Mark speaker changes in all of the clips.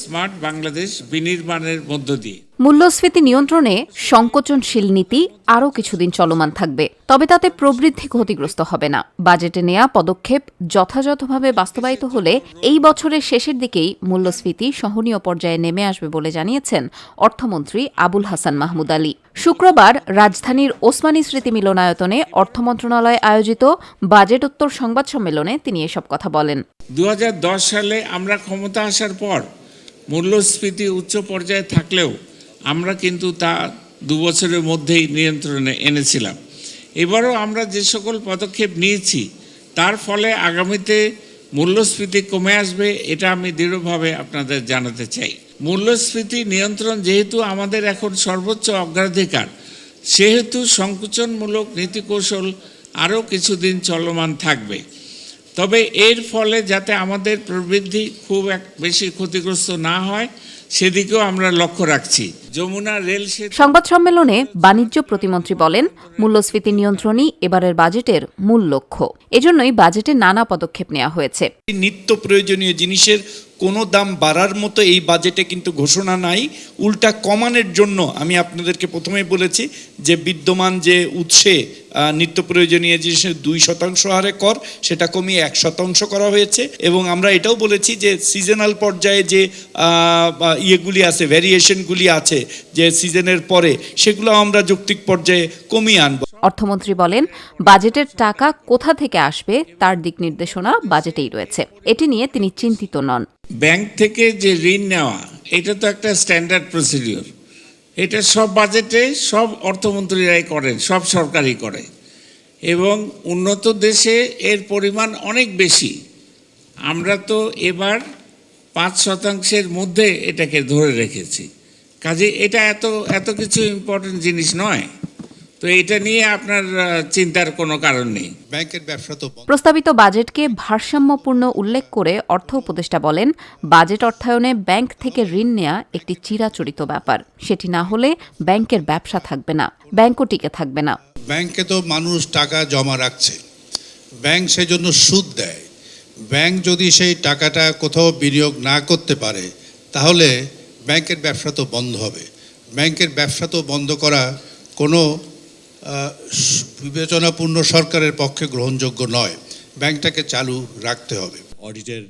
Speaker 1: Smart Bangladesh বিনির্মাণের মধ্য দিয়ে।
Speaker 2: মূল্যস্ফীতি নিয়ন্ত্রণে সংকোচনশীল নীতি আরও কিছুদিন চলমান থাকবে, তবে তাতে প্রবৃদ্ধি ক্ষতিগ্রস্ত হবে না। বাজেটে নেয়া পদক্ষেপ যথাযথভাবে বাস্তবায়িত হলে এই বছরের শেষের দিকেই মূল্যস্ফীতি সহনীয় পর্যায়ে নেমে আসবে বলে জানিয়েছেন অর্থমন্ত্রী আবুল হাসান মাহমুদ আলী। শুক্রবার রাজধানীর ওসমানী স্মৃতি মিলনায়তনে অর্থ মন্ত্রণালয় আয়োজিত বাজেট উত্তর সংবাদ সম্মেলনে তিনি এসব কথা বলেন।
Speaker 1: দু হাজার দশ সালে আমরা ক্ষমতা আসার পর মূল্যস্ফীতি উচ্চ পর্যায়ে থাকলেও আমরা কিন্তু তা দু বছরের মধ্যেই নিয়ন্ত্রণে এনেছিলাম। এবারও আমরা যে সকল পদক্ষেপ নিয়েছি, তার ফলে আগামীতে মূল্যস্ফীতি কমে আসবে, এটা আমি দৃঢ়ভাবে আপনাদের জানাতে চাই। মূল্যস্ফীতি নিয়ন্ত্রণ যেহেতু আমাদের এখন সর্বোচ্চ অগ্রাধিকার সেহেতু সংকোচনমূলক নীতিকৌশল আরও কিছুদিন চলমান থাকবে। তবে এর ফলে যাতে আমাদের প্রবৃদ্ধি খুব এক বেশি ক্ষতিগ্রস্ত না হয় সেদিকেও আমরা লক্ষ্য রাখছি। যমুনা রেল সেতু
Speaker 2: সংবাদ সম্মেলনে বাণিজ্য প্রতিমন্ত্রী বলেন মূল্যস্ফীতি নিয়ন্ত্রণই এবারের বাজেটের মূল লক্ষ্য। এজন্যই বাজেটে নানা পদক্ষেপ নেওয়া হয়েছে।
Speaker 3: নিত্য প্রয়োজনীয় জিনিসের কোনো দাম বাড়ার মতো এই বাজেটে কিন্তু ঘোষণা নাই। উল্টা কমানোর জন্য আমি আপনাদেরকে প্রথমেই বলেছি যে বিদ্যমান যে উৎসে নিত্য প্রয়োজনীয় জিনিসের দুই শতাংশ হারে কর, সেটা কমিয়ে এক শতাংশ করা হয়েছে। এবং আমরা এটাও বলেছি যে সিজনাল পর্যায়ে যে ইয়েগুলি আছে ভ্যারিয়েশনগুলি আছে, যে সিজনের পরে, সেগুলো আমরা যৌক্তিক পর্যায়ে কমিয়ে আনব।
Speaker 2: অর্থমন্ত্রী বলেন, বাজেটের টাকা কোথা থেকে আসবে তার দিক নির্দেশনা বাজেটেই রয়েছে। এটি নিয়ে তিনি চিন্তিত নন।
Speaker 1: ব্যাংক থেকে যে ঋণ নেওয়া, এটা তো একটা স্ট্যান্ডার্ড প্রসিডিওর। এটা সব বাজেটে সব অর্থমন্ত্রীরাই করেন, সব সরকারই করে। এবং উন্নত দেশে এর পরিমাণ অনেক বেশি। আমরা তো এবার পাঁচ শতাংশের মধ্যে এটাকে ধরে রেখেছি। কাজে এটা এত এত কিছু ইম্পর্টেন্ট জিনিস নয়। তো এটা নিয়ে আপনার চিন্তার কোনো কারণ নেই।
Speaker 4: ব্যাংকের ব্যবসা তো
Speaker 2: প্রস্তাবিত বাজেটকে ভারসাম্যপূর্ণ উল্লেখ করে অর্থ উপদেষ্টা বলেন বাজেট অর্থায়নে ব্যাংক থেকে ঋণ নেওয়া একটি চিরাচরিত ব্যাপার। সেটি না হলে ব্যাংকের ব্যবসা থাকবে না ব্যাংকও টিকে থাকবে না।
Speaker 4: ব্যাংকে তো মানুষ টাকা জমা রাখছে। ব্যাংক সেজন্য সুদ দেয়। ব্যাংক যদি সেই টাকাটা কোথাও বিনিয়োগ না করতে পারে তাহলে ব্যাংকের ব্যবসা তো বন্ধ হবে। ব্যাংকের ব্যবসা তো বন্ধ করা কোনো বিবেচনাপূর্ণ সরকারের পক্ষে গ্রহণযোগ্য নয়। ব্যাংকটাকে চালু রাখতে হবে।
Speaker 5: অডিটের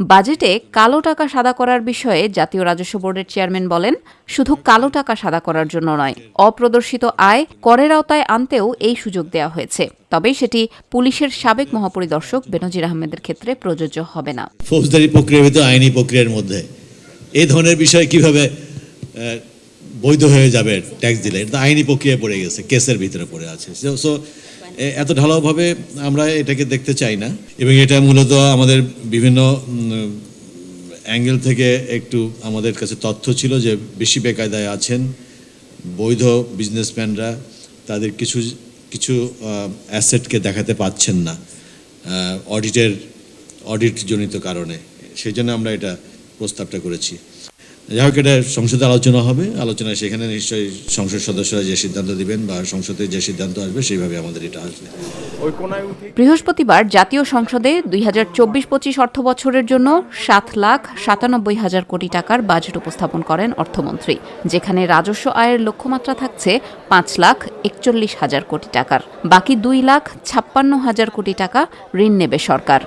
Speaker 2: বাজেটে কালো টাকা সাদা করার বিষয়ে জাতীয় রাজস্ব বোর্ডের চেয়ারম্যান বলেন শুধু কালো টাকা সাদা করার জন্য নয় অপ্রদর্শিত আয় করের আওতায় আনতেও এই সুযোগ দেওয়া হয়েছে। তবে সেটি পুলিশের সাবেক মহাপরিদর্শক বেনজির আহমেদের ক্ষেত্রে প্রযোজ্য হবে না।
Speaker 5: ফৌজদারি প্রক্রিয়া আইনি প্রক্রিয়ার মধ্যে। এই ধরনের বিষয় কীভাবে বৈধ হয়ে যাবে ট্যাক্স দিলে। এটা আইনি প্রক্রিয়ায় পড়ে গেছে কেসের ভিতরে পড়ে আছে। সো এত ঢালাওভাবে আমরা এটাকে দেখতে চাই না। এবং এটা মূলত আমাদের বিভিন্ন অ্যাঙ্গেল থেকে একটু আমাদের কাছে তথ্য ছিল যে বেশি বেকায়দায় আছেন বৈধ বিজনেসম্যানরা তাদের কিছু কিছু অ্যাসেটকে দেখাতে পাচ্ছেন না অডিটের অডিটজনিত কারণে। সেই জন্য আমরা এটা প্রস্তাবটা করেছি। যাই হোক, এটা সংসদে আলোচনা হবে। আলোচনায় সেখানে নিশ্চয়ই সংসদ সদস্যরা যে সিদ্ধান্ত দিবেন বা সংসদে যে সিদ্ধান্ত আসবে, সেইভাবে আমাদের এটা আসবে।
Speaker 2: বৃহস্পতিবার জাতীয় সংসদে দুই হাজার চব্বিশ পঁচিশ অর্থ বছরের জন্য সাত লাখ সাতানব্বই হাজার কোটি টাকার বাজেট উপস্থাপন করেন অর্থমন্ত্রী, যেখানে রাজস্ব আয়ের লক্ষ্যমাত্রা থাকছে পাঁচ লাখ একচল্লিশ হাজার কোটি টাকার। বাকি দুই লাখ ছাপ্পান্ন হাজার কোটি টাকা ঋণ নেবে সরকার।